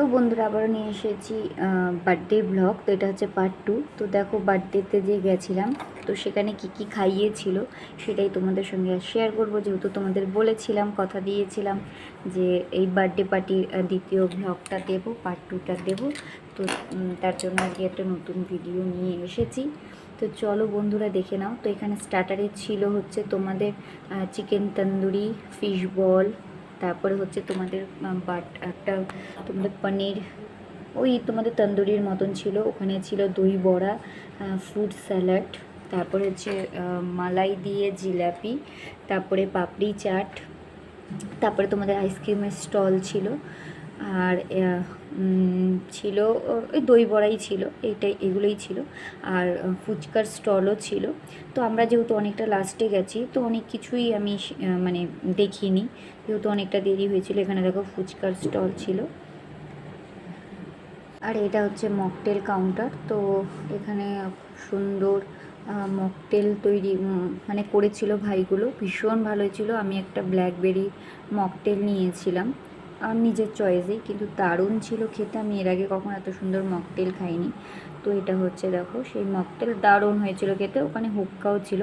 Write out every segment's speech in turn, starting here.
Hello বন্ধুরা, আবারও নিয়ে এসেছি বার্থডে ব্লগ তো এটা হচ্ছে পার্ট টু তো দেখো বার্থডেতে যে গেছিলাম, তো সেখানে কি কি খাইয়েছিল সেটাই তোমাদের সঙ্গে শেয়ার করব। যেহেতু তোমাদের বলেছিলাম, কথা দিয়েছিলাম যে এই বার্থডে পার্টির দ্বিতীয় ব্লগটা দেবো পার্ট টুটা দেবো। তো তার জন্য আজকে একটা নতুন ভিডিও নিয়ে এসেছি। তো চলো বন্ধুরা দেখে নাও। তো এখানে স্টার্টারে ছিল হচ্ছে তোমাদের চিকেন তন্দুরি ফিশ বল তারপরে হচ্ছে তোমাদের বাট একটা তোমাদের পনির, ওই তোমাদের তন্দুরির মতন ছিল, ওখানে ছিল দই বড়া ফ্রুট স্যালাড তারপরে হচ্ছে মালাই দিয়ে জিলাপি, তারপরে পাপড়ি চাট, তারপরে তোমাদের আইসক্রিমের স্টল ছিল। আর ছিল, ওই দই বড়াই ছিল এইটাই এগুলোই ছিল। আর ফুচকার স্টলও ছিল। তো আমরা যেহেতু অনেকটা লাস্টে গেছি, তো অনেক কিছুই আমি মানে দেখিনি। যেহেতু অনেকটা দেরি হয়েছিল, এখানে দেখো ফুচকার স্টল ছিল। আর এটা হচ্ছে মকটেল কাউন্টার। তো এখানে খুব সুন্দর মকটেল তৈরি মানে করেছিল ভাইগুলো। ভীষণ ভালো ছিল আমি একটা ব্ল্যাকবেরি মকটেল নিয়েছিলাম। নিজের চয়েসেই কিন্তু দারুণ ছিল খেতে। আমি এর আগে কখনো এত সুন্দর মকটেল খাইনি। তো এটা হচ্ছে দেখো, সেই মকটেল দারুণ হয়েছিল খেতে, ওখানে হুক্কাও ছিল।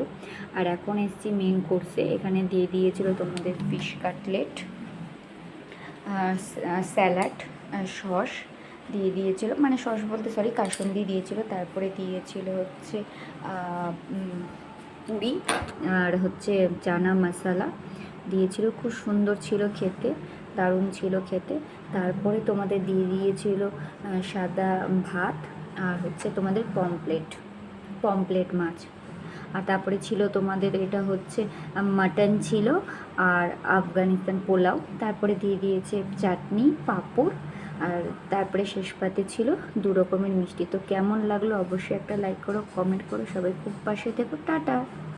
আর এখন এসছি মেন কোর্সে এখানে দিয়ে দিয়েছিল তোমাদের ফিশ কাটলেট স্যালাড সস দিয়ে দিয়েছিল। মানে সস বলতে সরি কাসুন্দি দিয়েছিল। তারপরে দিয়েছিল হচ্ছে পুরি আর হচ্ছে চানা মশলা। দিয়েছিল, খুব সুন্দর ছিল খেতে। দারুণ ছিল খেতে। তারপরে তোমাদের দিয়ে দিয়েছিল সাদা ভাত আর হচ্ছে তোমাদের পমপ্লেট পমপ্লেট মাছ। আর তারপরে ছিল তোমাদের এটা হচ্ছে মাটন ছিল আর আফগানিস্তান পোলাও। তারপরে দিয়ে দিয়েছে চাটনি, পাঁপড় আর তারপরে শেষ পাতে ছিল দু রকমের মিষ্টি। তো কেমন লাগল অবশ্যই একটা লাইক করো কমেন্ট করো, সবাই খুব পাশে থেকো, টাটা।